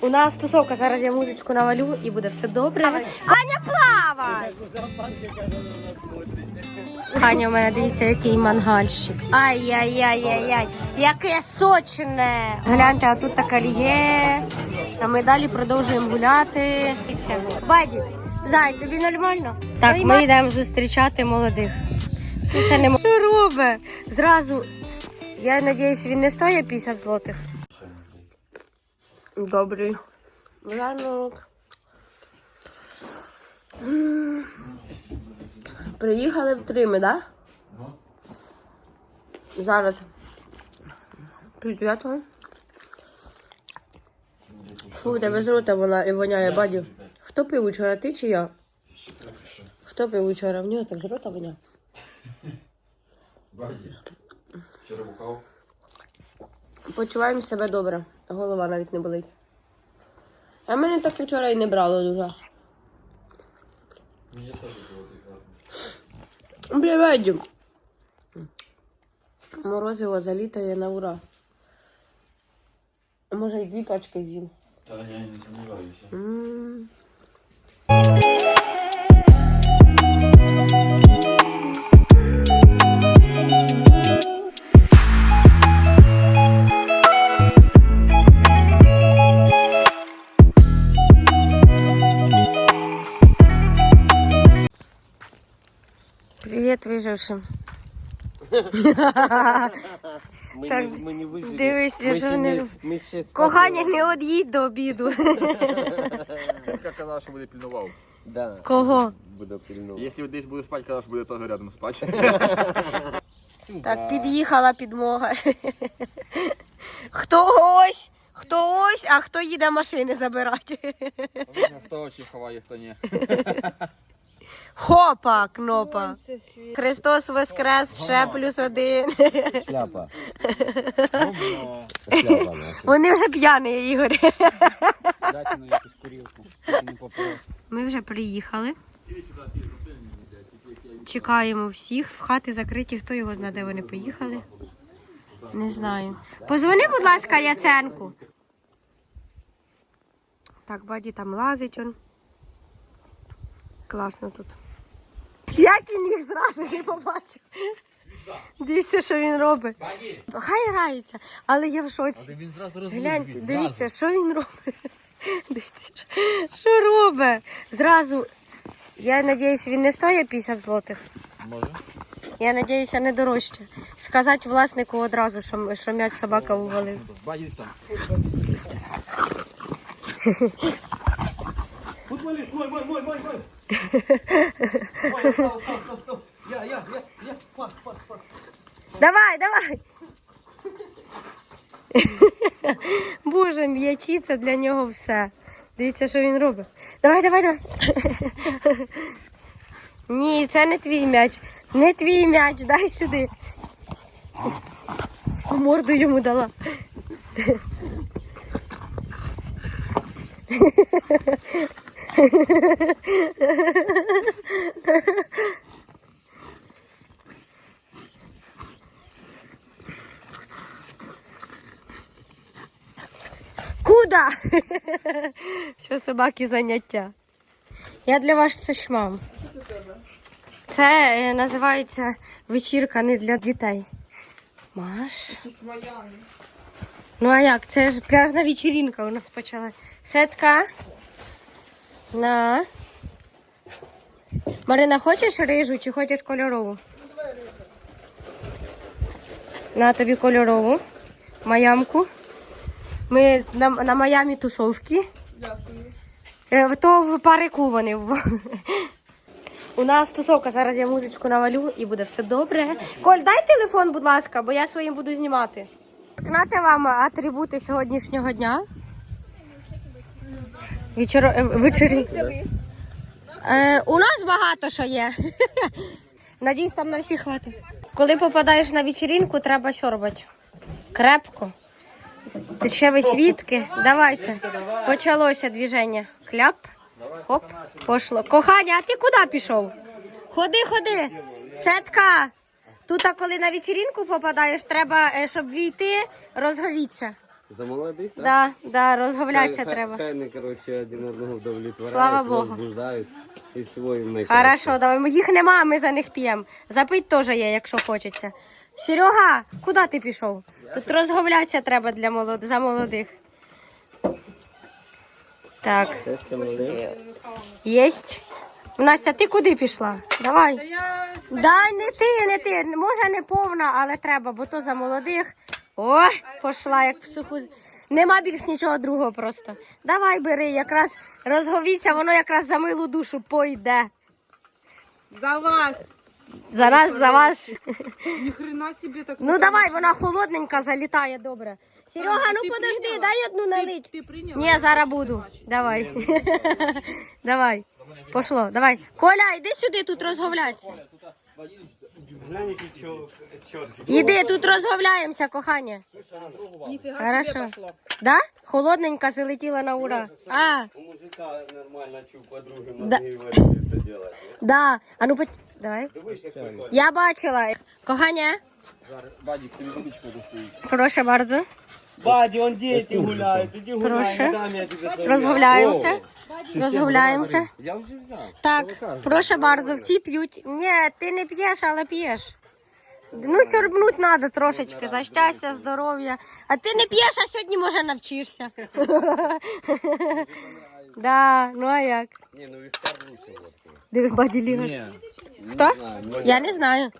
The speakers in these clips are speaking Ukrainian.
У нас тусовка, зараз я музичку навалю і буде все добре. Аня, плавай! Аня, у мене дивіться, який мангальщик. Ай-яй-яй-яй-яй, яке сочне! Гляньте, а тут така ліє. А ми далі продовжуємо гуляти. Баді, зай, тобі нормально? Так, ми йдемо зустрічати молодих. Ну, Це не що робить? Зразу. Я сподіваюся, він не стоїть 50 злотих. Добрий. Ранок. Приїхали в Трими, так? Да? Зараз. Півдев'ятого. Фу, у тебе з рота вона і воняє бадю. Хто пив учора, ти чи я? Хто пив учора? В нього так з рота воняє. Баді. Вчора бухав. Почуваємо себе добре. Голова навіть не болить. А мене так вчора і не брало дуже. Мені теж було прекрасно. Бля, Вадю. Морозиво залітає на ура. Може, й дві пачки з'їм. Та я не сумніваюся. Вижившим. Ми, Так, не, ми не вижили. дивись, ми що ще. Ми ще Кохання, не од'їдь до обіду. Як казав, що буде пільнував. Да, Кого? буде пильнувати. Якщо десь буде спати, казав, що буде теж рядом спати. Так, під'їхала підмога. Хтось, хтось, а хто їде машини забирати. Хто очі ховає, хто ні. Хопа, кнопа. Христос Воскрес, ще плюс один. Шляпа. Шляпа. Вони вже п'яні, Ігор. Дайте на якусь курілку. Ми вже приїхали. Чекаємо всіх. В хати закриті, хто його знає, де вони поїхали. Не знаю. Позвони, будь ласка, Яценку. Так, баді там лазить он. Класно тут. Як він їх зразу не побачив. Дивіться, що він робить. Хай грається, але я в шоці. Він зразу Гляньте, дивіться, що він робить. Дивіться, що, що робить. Зразу. Я сподіваюся, він не стоїть 50 злотих. Може. Я сподіваюся, не дорожче. Сказати власнику одразу, що, що м'ять собака увалив. Давай, давай. Боже, м'ячі це для нього все. Дивіться, що він робить. Давай, давай, давай. Ні, це не твій м'яч. Не твій м'яч, дай сюди. Морду йому дала. Куда? Що собаки заняття. Я для вас це шмам. Це називається вечірка не для дітей. Маш? Ну а як? Це ж пляжна вечірінка у нас почала. Сетка. На. Марина, хочеш рижу чи хочеш кольорову? На тобі кольорову. Маямку. Ми на, на Майамі тусовки. Дякую. То в парику вони. У нас тусовка, зараз я музичку навалю і буде все добре. Коль, дай телефон, будь ласка, бо я своїм буду знімати. Знати вам атрибути сьогоднішнього дня. Вечоро... е, Вечері. Е, у нас багато що є. Надіюсь, там на всіх хватить. Коли попадаєш на вечірінку, треба що робити? Крепко. Дешеві свідки. Давайте. Почалося движення. Кляп. Хоп. Пошло. Кохання, а ти куди пішов? Ходи, ходи. Сетка. Тут, а коли на вечірінку попадаєш, треба, е, щоб війти, розговіться. За молодих, так? Да, да, розговлятися треба. Хай вони, коротше, один одного вдовлетворяють, Слава Богу. розбуждають і всього найкраще. Хорошо, давай. Їх нема, ми за них п'ємо. Запить теж є, якщо хочеться. Серега, куди ти пішов? Тут розговлятися треба для молод... за молодих. Так, єсть. Настя, ти куди пішла? Давай. Дай не ти, не ти. Може не повна, але треба, бо то за молодих. О, пішла як в суху. Нема більш нічого другого просто. Давай бери, якраз розговіться, воно якраз за милу душу пойде. За вас! Зараз за ваш. Ни хрена себе так. Ну давай, вона холодненька, залітає добре. Серега, ну подожди, дай одну налить. Ты принял? Ні, зараз буду. Давай. Давай. Пошло, давай. Коля, йди сюди, тут розговляться. Іди, тут розговляємося, кохання. Хорошо. пошло. Да? Холодненька залетіла на ура. А, У мужика нормально чув подруги Да. мозги варити це делать. да. А ну пот... давай. Я бачила. Кохання, Бадік, тобі водичку достоїть. прошу bardzo. Баді, он діти гуляють, іди гуляй, Прошу. не дам я тебе це Розгуляємося. Розгуляємося. Я вже взяв. Так, прошу bardzo, всі п'ють. Ні, ти не п'єш, але п'єш. Ну, сьорбнуть треба трошечки за щастя, здоров'я. А ти не п'єш, а сьогодні може навчишся. Да, ну а як? Ні, ну віскар лучше. Диви, баді лігаш. Хто? ну, Я не знаю.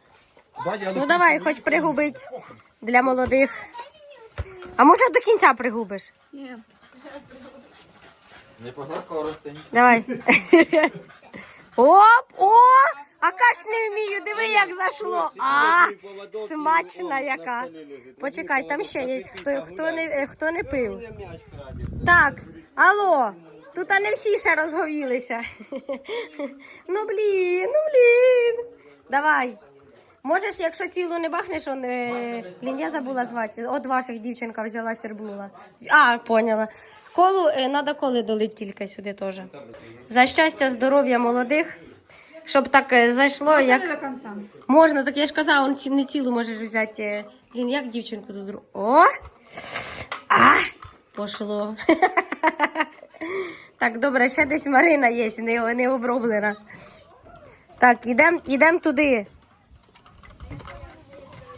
Ну давай, хоч пригубить для молодих. А може до кінця пригубиш? Не. Не пожаркав ростень. Давай. Оп! О! А каш не вмію, диви, як зайшло. А, смачна яка. Почекай, там ще є. Хто, хто, не, е, хто не пив. Так, алло. Тут а не всі ще розговілися. Ну блін, ну блін. Давай. Можеш, якщо цілу не бахнеш, он, е, забула звати. От ваших дівчинка взяла, сірбнула. А, поняла. Колу, е, надо коли долить тільки сюди теж. За щастя, здоров'я молодих, щоб так е, зайшло, як. Можна, так я ж казала, он не цілу можеш взяти. Блін, як дівчинку тут. О! А! Пошло. Так, добре, ще десь Марина є, не, не оброблена. Так, ідемо ідем туди.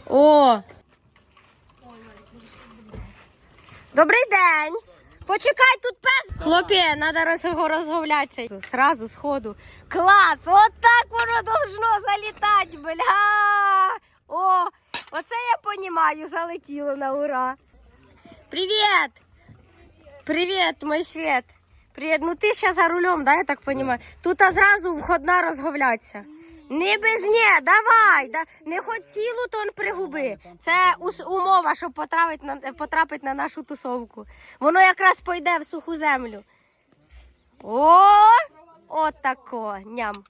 О! Добрий день! Почекай, тут пес. Хлопці, треба роз, розговлятися. Сразу, сходу. Клас! От так воно должно залітати, бля! О, оце я понімаю, залетіло на ура. Привіт! Привіт, мой світ! Привіт, ну ти ще за рулем, да, я так розумію? Тут зразу входна розговляться. Не без ні, давай, да, не хоч цілу тон пригуби. Це ус- умова, щоб потрапити на, потрапити на нашу тусовку. Воно якраз пойде в суху землю. О, от тако, ням.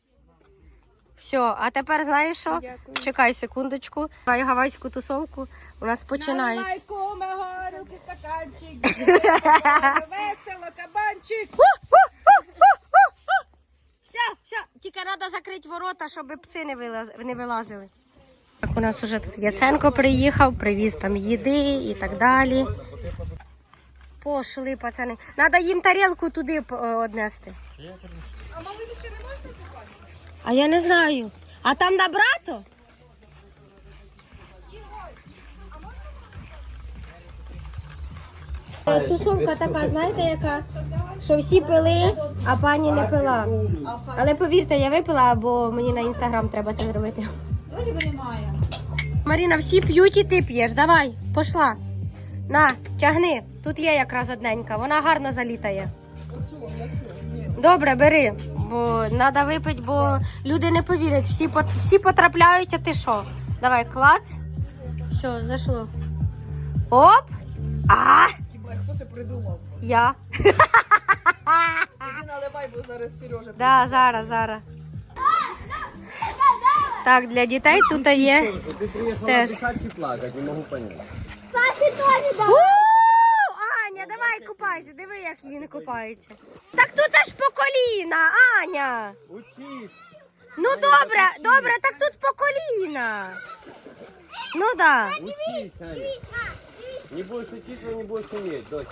Все, а тепер знаєш що? Чекай секундочку. Хай гавайську тусовку у нас починається. Лайко, горілки, стаканчик. Весело, кабанчик. Все, все, тільки треба закрити ворота, щоб пси не, вилаз... не вилазили. Так, у нас вже тут Яценко приїхав, привіз там їди і так далі. Пошли, пацани. Треба їм тарілку туди е, однести. А малину ще не можна купати? А я не знаю. А там набрато? Е, Тусовка така, знаєте, яка? Що всі пили, а пані не пила. Але повірте, я випила, бо мені на інстаграм треба це зробити. Немає. Маріна, всі п'ють і ти п'єш. Давай, пошла. На, тягни. Тут є якраз одненька, вона гарно залітає. Добре, бери, бо треба випити, бо люди не повірять. Всі, пот- всі потрапляють, а ти що? Давай, клац. Все, зайшло. Оп! А! Хто це придумав? Я. Іди наливай, бо зараз Сережа. Да, зараз, зараз. Так, для дітей тут є. Ти приїхала Теж. дихати чи плакати, не можу поняти. У, Аня, давай купайся, диви, як він купається. Так тут аж по коліна, Аня. Учись! Ну добре, добре, так тут по коліна. Ну да. Учись, Аня. Не будешь учиться, не будешь уметь, дочь.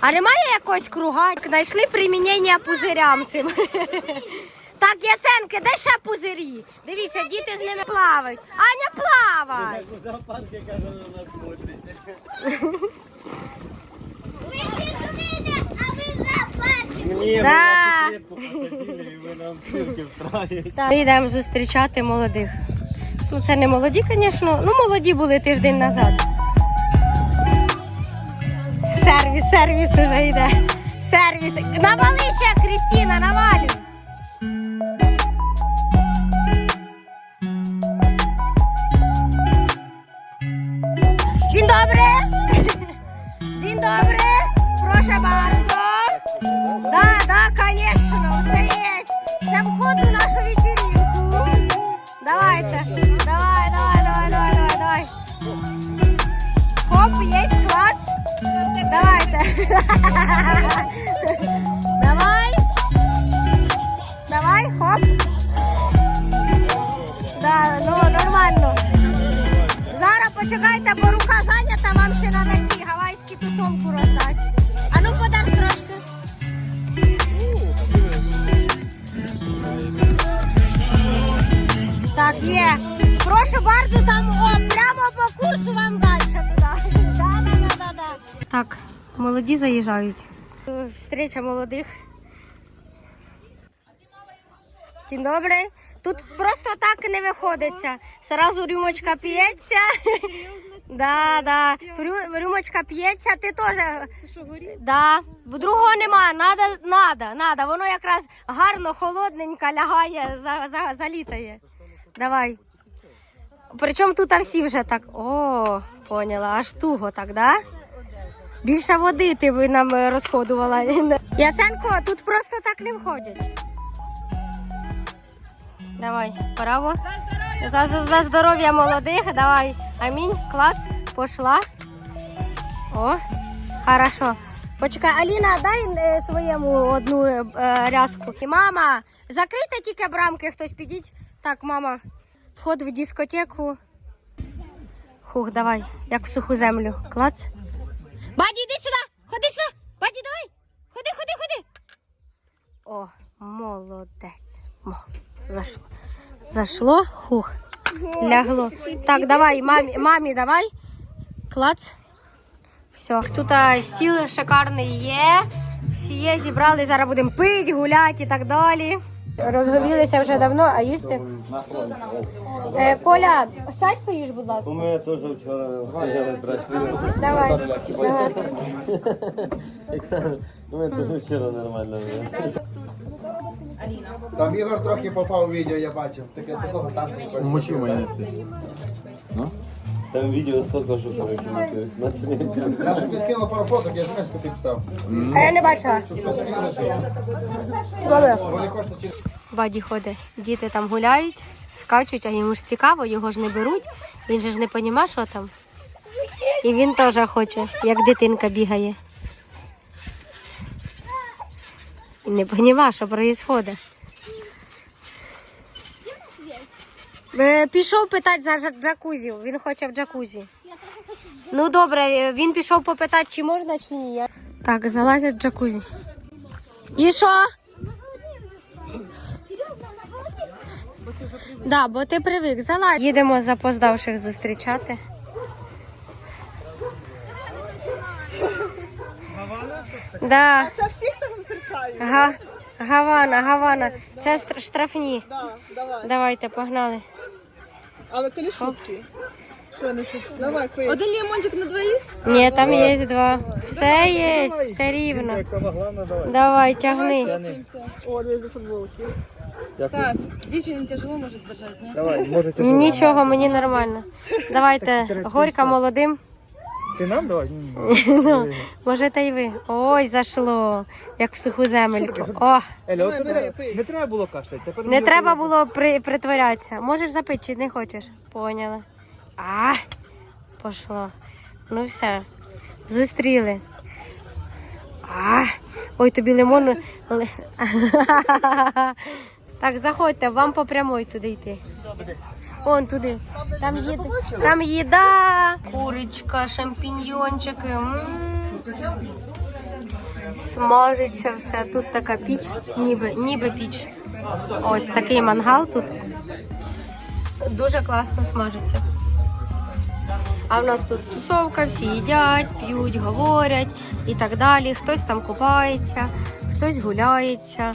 А немає якогось круга? Знайшли примінення пузирям цим. Так, Яценки, де ще пузирі? Дивіться, діти з ними плавають. Аня, плавай! У зоопарке, каже, на нас смотрит. Ні, Да. ми клітку посадили, і ви нам цирки встраєте. Ми йдемо зустрічати молодих. Ну, це не молоді, звісно. Ну, молоді були тиждень назад. Сервіс, сервіс уже йде. Сервіс. Навали ще, Крістіна, навалюй. Dzień dobry. Dzień dobry. Proszę bardzo. Да, да, конечно, це є. Це вход у нашу вечеринку. Давайте. Давай, давай, давай, давай, давай, давай. Хоп, есть клац. Давайте. Давай. Давай, хоп. Да, ну нормально. Зараз почекайте, бо рука зайнята, вам ще на ці гавайські тусовку роздати. А ну подаш трошки. Так, є. Прошу bardzo там, о, прямо по курсу вам далі Так, молоді заїжджають. Встреча молодих. День добрий. Тут просто так не виходиться. Сразу рюмочка п'ється. Да, да. Рюмочка п'ється, ти теж. Да. Другого немає. Надо, надо, надо. Воно якраз гарно, холодненько лягає, за, за, залітає. Давай. Причому тут всі вже так. О, поняла, аж туго так, да? Більше води ти би нам е, розходувала. Яценко, тут просто так не входять. Давай, право. За, за, за здоров'я молодих. Давай. Амінь. Клац. Пошла. О, хорошо. Почекай, Аліна, дай е, своєму одну е, е, рязку. Мама, закрийте тільки брамки, хтось підіть. Так, мама, вход в дискотеку. Хух, давай, як в суху землю. Клац. Баді, іди сюди! Ходи сюди! Баді, давай! Ходи, ходи, ходи. О, молодець. Мол. Зашло. Хух. Лягло. Так, давай, мамі, мамі давай. Клац. Все, тут стіл шикарний є. Всі є, зібрали, зараз будемо пити, гуляти і так далі. Розговілися вже давно, а їсти. Е, Коля, сядь поїж, будь ласка. У мене теж вчора виїхали браслі. Давай. Давай. Оксана, у мене теж вчора нормально було. Там Ігор трохи попав у відео, я бачив. Таке такого танцю не бачив. Мочи мои нести. Там відео столько, що коротше не Я щоб скинула пару фоток, я смс підписав. А я не бачила. Щоб щось собі лишив. Добре. Вони хочеться через Ваді ходить. Діти там гуляють, скачуть, а йому ж цікаво, його ж не беруть. Він же ж не розуміє, що там. І він теж хоче, як дитинка бігає. І не розуміє, що відбувається. Е, Пішов питати за джа- джакузі. Він хоче в джакузі. Ну добре, е, він пішов попитати, чи можна, чи ні. Так, залазять в джакузі. І що? Да, бо ти привик. Залазь. Їдемо запоздавших зустрічати. Да. Це всіх так зустрічають? Га, Гавана, Гавана. Це стр- штрафні. Да, давай. Давайте, погнали. Але це не шутки. Що не? Давай, пий. Один лимончик на двоїх? Ні, там є два. Все є, все рівно. Давай, тягни. О, дві футболки. Стас, дівчині тяжело може держати, ні? Давай, можете. Нічого, мені нормально. Давайте, горька молодим. Ти нам давай? Ну, можете й ви. Ой, зашло, як в суху земельку. О, Еля, не треба було кашляти. Тепер не треба було при, притворятися. Можеш запити, чи не хочеш? Поняла. А, пошло. Ну все, зустріли. А, ой, тобі лимон. Так, заходьте, вам по прямой туди йти. Вон туди. Там їда. Там їда. Курочка, шампіньйончики. М. Смажиться все. Тут така піч, ніби, ніби піч. Ось такий мангал тут. Дуже класно смажиться. А в нас тут тусовка, всі їдять, п'ють, говорять і так далі. Хтось там купається, хтось гуляється,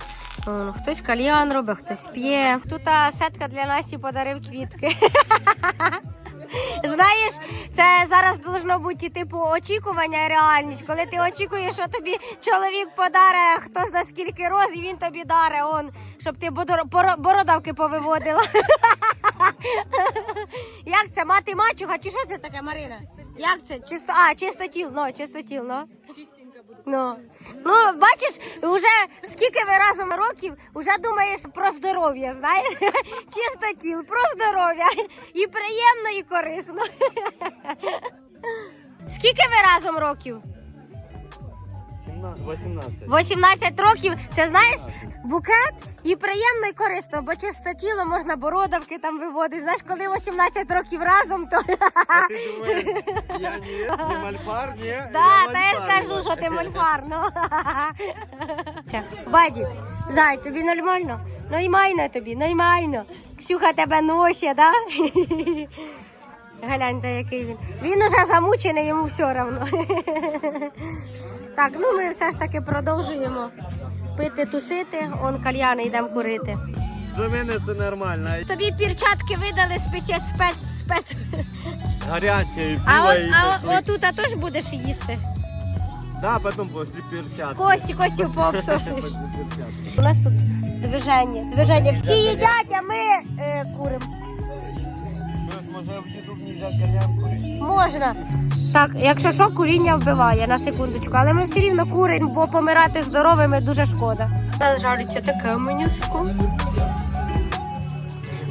хтось кальян робить, хтось п'є. Тут сетка для Насті подарив квітки. Знаєш, це зараз должно бути типу очікування реальність. Коли ти очікуєш, що тобі чоловік подаре, хто зна скільки роз, і він тобі даре, он, щоб ти бородавки повиводила. Як це? Мати мачуга? Чи що це таке, Марина? Як це? Чисто, а, чистотіл, ну, чистотіл, ну. Ну. ну, бачиш, вже скільки ви разом років, вже думаєш про здоров'я, знаєш? Чистотіл, про здоров'я. І приємно, і корисно. Скільки ви разом років? 18. 18 років, це знаєш, букет і приємно і корисно, бо чистотіло можна бородавки там виводити. Знаєш, коли 18 років разом, то Ти думаєш, я ні, не мальфар, ні. да, та я ж кажу, що ти мольфар. Ну. Бадік, зай, тобі нормально? Нормально тобі, нормально. Ксюха тебе носить, да? Гляньте, який він. Він уже замучений, йому все одно. Так, ну ми все ж таки продовжуємо пити, тусити. Он кальяни йдемо курити. Для мене це нормально. Тобі перчатки видали спеці спец спец. Гаряче, і А от а отут а теж будеш їсти. Да, потім після перчатки. Кості, кості пообсушуєш. У нас тут движення. Движення. Всі їдять, а ми е, куримо. Може в їду нельзя кальян курити? Можна. Так, якщо що, куріння вбиває на секундочку, але ми все рівно куримо, бо помирати здоровими дуже шкода. Нас жариться таке менюску.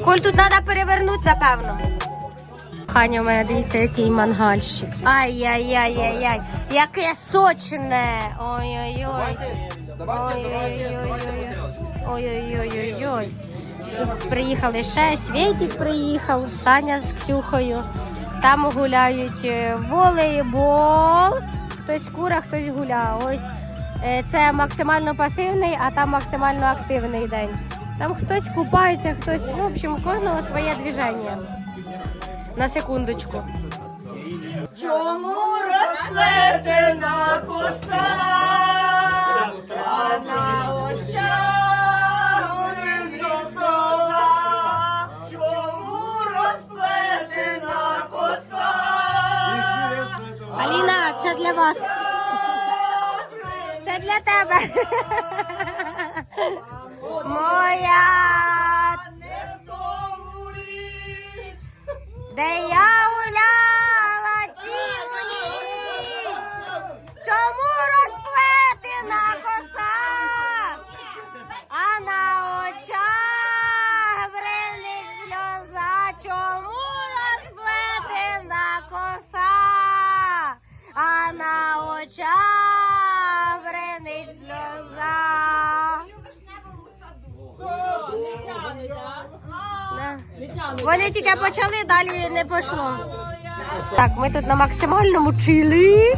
Коль тут треба перевернути, напевно. Ханя у мене дивіться, який мангальщик. Ай-яй-яй-яй-яй. Яке сочне. Ой-ой-ой. Ой-ой-ой. Ой-ой-ой-ой. Приїхали ще, Світік приїхав, Саня з Ксюхою. Там гуляють е, волейбол. Хтось кура, хтось гуляє. Ось е, це максимально пасивний, а там максимально активний день. Там хтось купається, хтось, ну, в общем, у кожного своє движення. На секундочку. Чому розплетена коса, для вас. Це для тебе. Моя, де я гуляла Вони тільки почали, далі не пішло. Так, ми тут на максимальному чилі.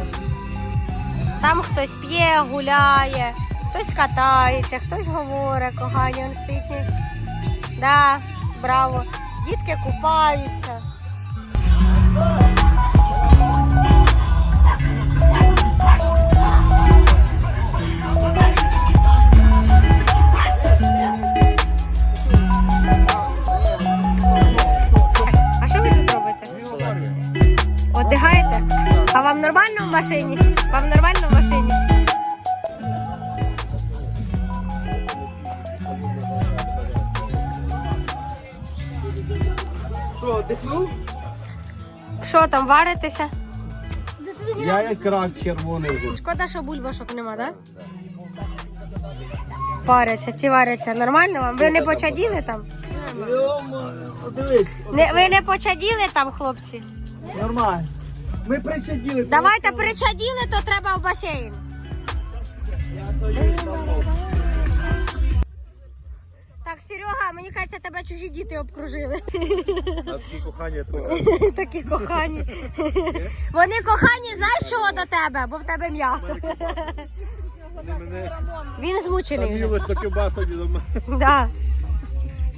Там хтось п'є, гуляє, хтось катається, хтось говорить, кохання, він стоїть. Да, браво. Дітки купаються. Машині? Вам нормально в машині? Що, дихнув? Що там, варитеся? Я якраз червоний вже. Шкода, що бульбашок нема, так? Да? Паряться, ці варяться. Нормально вам? Ви не почаділи там? Дивись, Не, ви не почаділи там, хлопці? нормально. Ми причаділи. Давайте причаділи, то треба в басейн. Так, Серега, мені кажеться, тебе чужі діти обкружили. Такі кохання. Такі кохані. Вони кохані, знаєш чого до тебе? Бо в тебе м'ясо. Він змучений. мілоч до кибаса до мене.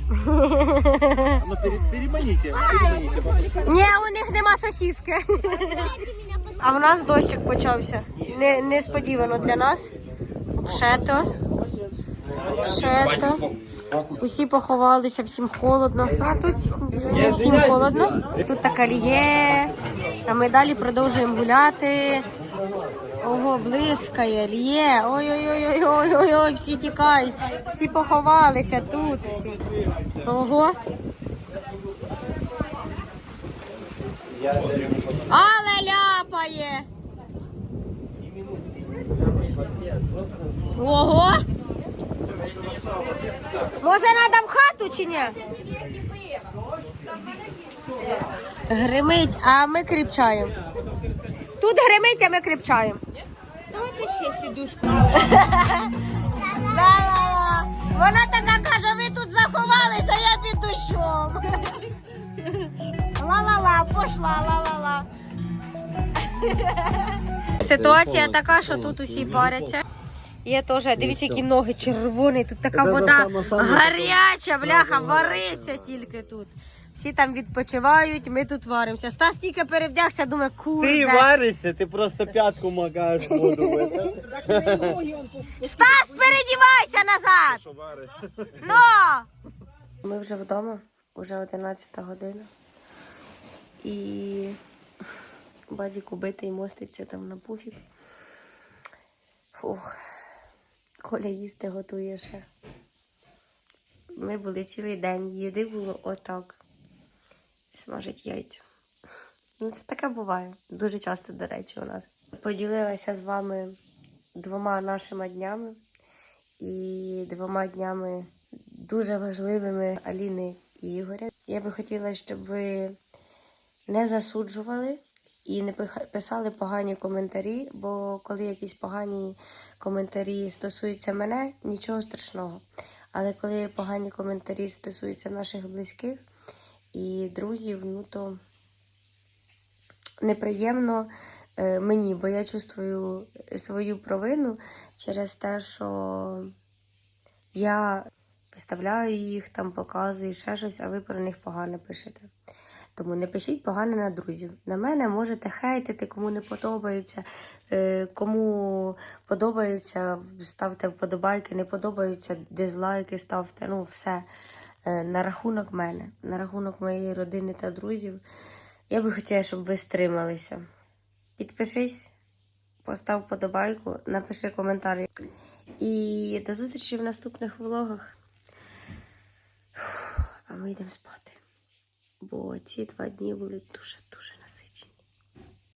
Ну переманіте, переманіте. Ні, у них нема сосіски. А в нас дощик почався. Не, несподівано для нас. Шето. Шето. Усі поховалися, всім холодно. А тут не всім холодно. Тут така ліє. А ми далі продовжуємо гуляти. Ого, блискає, лє. Ой-ой-ой-ой-ой-ой, всі тікають. Всі поховалися тут. Всі. Ого. Але ляпає. Ого. Може, треба в хату чи ні? Гримить, а ми кріпчаємо. Тут гримить, а ми кріпчаємо. Давайте ще сідушку. пошла, ла-ла-ла. Ситуація така, що тут усі паряться. Є теж, дивіться, які ноги червоні, тут така вода гаряча, бляха, вариться тільки тут. Всі там відпочивають, ми тут варимося. Стас тільки перевдягся, думає, Ти варишся, ти просто п'ятку макаєш воду. в. Стас, передівайся назад! Ну! Ми вже вдома, вже 11 година. І бадік убитий моститься там на пуфік. Фух. Коля їсти готує ще. Ми були цілий день, їди було отак. Смажить яйця. Ну, це таке буває. Дуже часто, до речі, у нас. Поділилася з вами двома нашими днями і двома днями дуже важливими Аліни і Ігоря. Я би хотіла, щоб ви не засуджували і не писали погані коментарі, бо коли якісь погані коментарі стосуються мене, нічого страшного. Але коли погані коментарі стосуються наших близьких і друзів, ну то неприємно е, мені, бо я чувствую свою провину через те, що я виставляю їх, там показую ще щось, а ви про них погано пишете. Тому не пишіть погано на друзів. На мене можете хейтити, кому не подобається, е, кому подобається, ставте вподобайки, не подобаються, дизлайки ставте. Ну, все. Е, На рахунок мене, на рахунок моєї родини та друзів. Я би хотіла, щоб ви стрималися. Підпишись, постав подобайку, напиши коментар. І до зустрічі в наступних влогах. А ми йдемо спати. Бо ці два дні були дуже-дуже